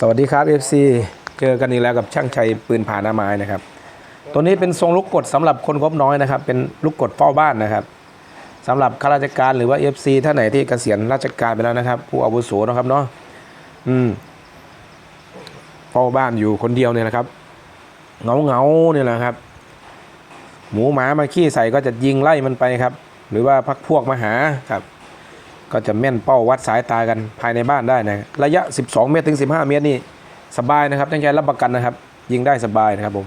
สวัสดีครับ FC เจอกันอีกแล้วกับช่างชัยปืนผ่าหน้าไม้นะครับ ตัวนี้เป็นทรงลูกกดสำหรับคนงบน้อยนะครับ เป็นลูกกดเฝ้าบ้านนะครับสำหรับข้าราชการหรือว่า FC ท่านไหนที่เกษียณราชการไปแล้วนะครับ ผู้อาวุโสนะครับเนาะอืมเฝ้าบ้านอยู่คนเดียวเนี่ยนะครับเงาเงาเนี่ยแหละครับ หมูหมามาขี้ใส่ก็จะยิงไล่มันไปครับ หรือว่าพักพวกมาหาครับ ก็จะแม่นเป้าวัดสายตากันภายในบ้านได้นะระยะ 12 เมตรถึง 15 เมตรนี่สบายนะครับตั้งใจรับประกันนะครับ ยิงได้สบายนะครับผม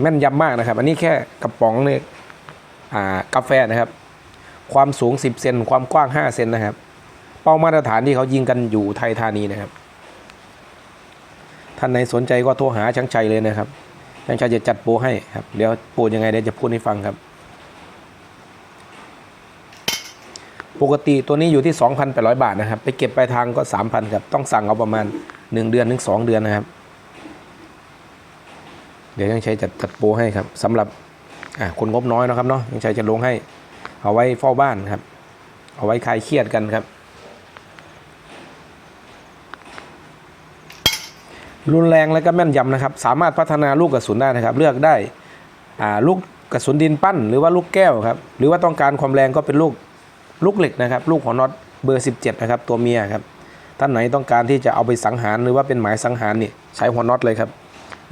แม่นยำมากนะครับ อันนี้แค่กระป๋องเนี่ยกาแฟนะครับ ความสูง 10 เซนความกว้าง 5 เซนนะครับ เป้ามาตรฐานที่เขายิงกันอยู่ไทยธานีนะครับ ท่านไหนสนใจก็โทรหาช่างชัยเลยนะครับช่างชัยจะจัดโปรให้ครับเดี๋ยวโปรยังไงเดี๋ยวจะพูดให้ฟังครับ ปกติตัวนี้อยู่ที่ 2,800 บาทนะครับ ไปเก็บปลายทางก็ 3,000ครับ ต้องสั่งเอาประมาณ 1 เดือนถึง 2 เดือนนะครับ เดี๋ยวยังใช้จัดจัดโปรให้ครับสำหรับคนงบน้อยนะครับเนาะยังใช้จะลงให้ เอาไว้เฝ้าบ้านครับ เอาไว้คลายเครียดกันครับ รุนแรงและก็แม่นยำนะครับ สามารถพัฒนาลูกกระสุนได้นะครับ เลือกได้ลูกกระสุนดินปั้น หรือว่าลูกแก้วครับ หรือว่าต้องการความแรงก็เป็นลูก ลูกเหล็กนะครับ ลูกหัวน็อตเบอร์ 17 นะครับ ตัวเมียครับ ท่านไหนต้องการที่จะเอาไปสังหารหรือว่าเป็นหมายสังหารนี่ใช้หัวน็อตเลยครับ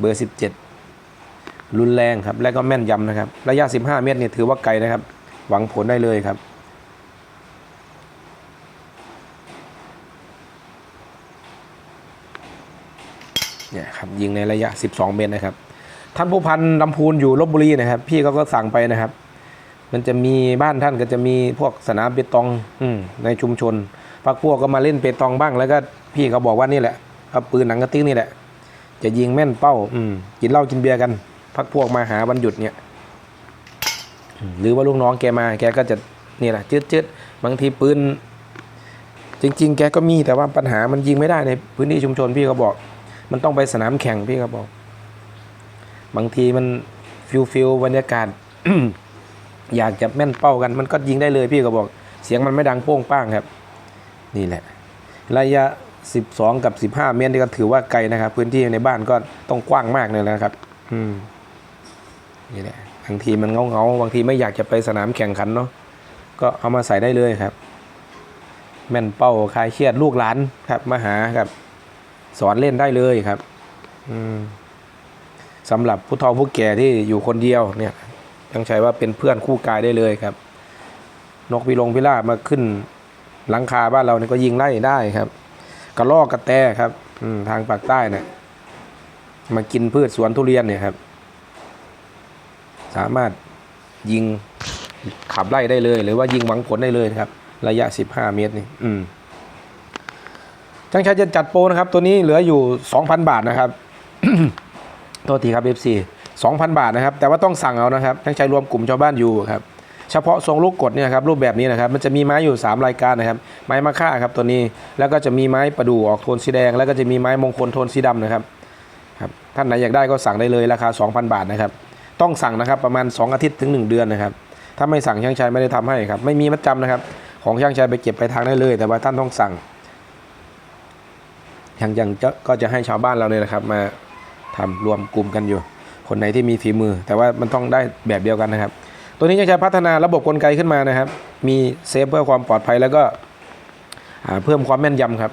เบอร์ 17 รุนแรงครับ และก็แม่นยำนะครับ ระยะ 15 เมตรนี่ถือว่าไกลนะครับ หวังผลได้เลยครับเนี่ยครับยิงในระยะ 12 เมตรนะครับ ท่านผู้พันลำพูนอยู่ลบบุรีนะครับ พี่เขาก็สั่งไปนะครับ มันจะมีบ้านท่านก็จะมีพวกสนามเปตองอมในชุมชนพักพวกก็มาเล่นเปตองบ้าง แล้วก็พี่เขาบอกว่านี่แหละเอาปืนหนังกระติกนี่แหละ จะยิงแม่นเป้า อืกินเหล้ากินเบียร์กันพักพวกมาหาวันหยุดเนี่ยหรือว่าลูกน้องแกมา แกก็จะนี่แหละจืดจืดบางทีปืนจริง ๆ แกก็มีแต่ว่าปัญหามันยิงไม่ได้ในพื้นที่ชุมชนพี่เขาบอก มันต้องไปสนามแข่งพี่เขาบอก บางทีมันฟิลฟิลบรรยากาศ อยากจะแม่นเป้ากันมันก็ยิงได้เลยพี่ก็บอก เสียงมันไม่ดังโป้งป้างครับ นี่แหละ ระยะ 12 กับ 15 เมตรนี่ก็ถือว่าไกลนะครับ พื้นที่ในบ้านก็ต้องกว้างมากเลยนะครับ อืมนี่แหละบางทีมันเงาเงาๆบางทีไม่อยากจะไปสนามแข่งขันเนาะก็เอามาใส่ได้เลยครับ แม่นเป้าคลายเครียดลูกหลานครับ มาหาครับ สอนเล่นได้เลยครับ อืมสำหรับผู้เฒ่าผู้แก่ที่อยู่คนเดียวเนี่ย ยังใช้ว่าเป็นเพื่อนคู่กายได้เลยครับ นกพิลงพิราบมาขึ้นหลังคาบ้านเราเนี่ยก็ยิงไล่ได้ครับ กระลอกกระแตครับอืทางปากใต้เนี่ยมากินพืชสวนทุเรียนเนี่ยครับ สามารถยิงขับไล่ได้เลย หรือว่ายิงหวังผลได้เลยครับ ระยะ 15 เมตรนี่อืมช่างชายจะจัดโปรนะครับ ตัวนี้เหลืออยู่ 2,000 บาทนะครับโทษทีครับ FC 2,000 บาทนะครับ แต่ว่าต้องสั่งเอานะครับทั้งใช้รวมกลุ่มชาวบ้านอยู่ครับเฉพาะทรงลูกกดเนี่ยครับรูปแบบนี้นะครับมันจะมีไม้อยู่ 3 รายการนะครับ ไม้มะค่าครับตัวนี้แล้วก็จะมีไม้ประดู่ออกโทนสีแดง แล้วก็จะมีไม้มงคลโทนสีดำนะครับครับท่านไหนอยากได้ก็สั่งได้เลยราคา 2,000 บาทนะครับต้องสั่งนะครับประมาณ 2 อาทิตย์ถึง 1 เดือนนะครับถ้าไม่สั่งช่างชัยไม่ได้ทำให้ครับไม่มีมัดจำนะครับ ของช่างชัยไปเก็บไปทางได้เลย แต่ว่าท่านต้องสั่งอย่างอย่างจะก็จะให้ชาวบ้านเราเนี่ยนะครับมาทำรวมกลุ่มกันอยู่ คนไหนที่มีฝีมือ แต่ว่ามันต้องได้แบบเดียวกันนะครับ ตัวนี้จะใช้พัฒนาระบบกลไกขึ้นมานะครับ มีเซฟเพื่อความปลอดภัยแล้วก็เพิ่มความแม่นยำครับ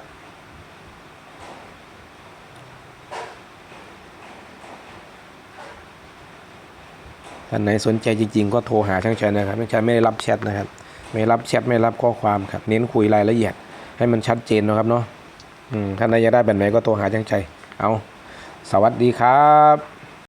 ท่านไหนสนใจจริงๆ ก็โทรหาช่างชัยนะครับช่างชัยไม่ได้รับแชทนะครับ ไม่รับแชทไม่รับข้อความครับ เน้นคุยรายละเอียด ให้มันชัดเจนนะครับเนาะท่านไหนอยากได้แบบไหนก็โทรหาช่างชัยเอา สวัสดีครับ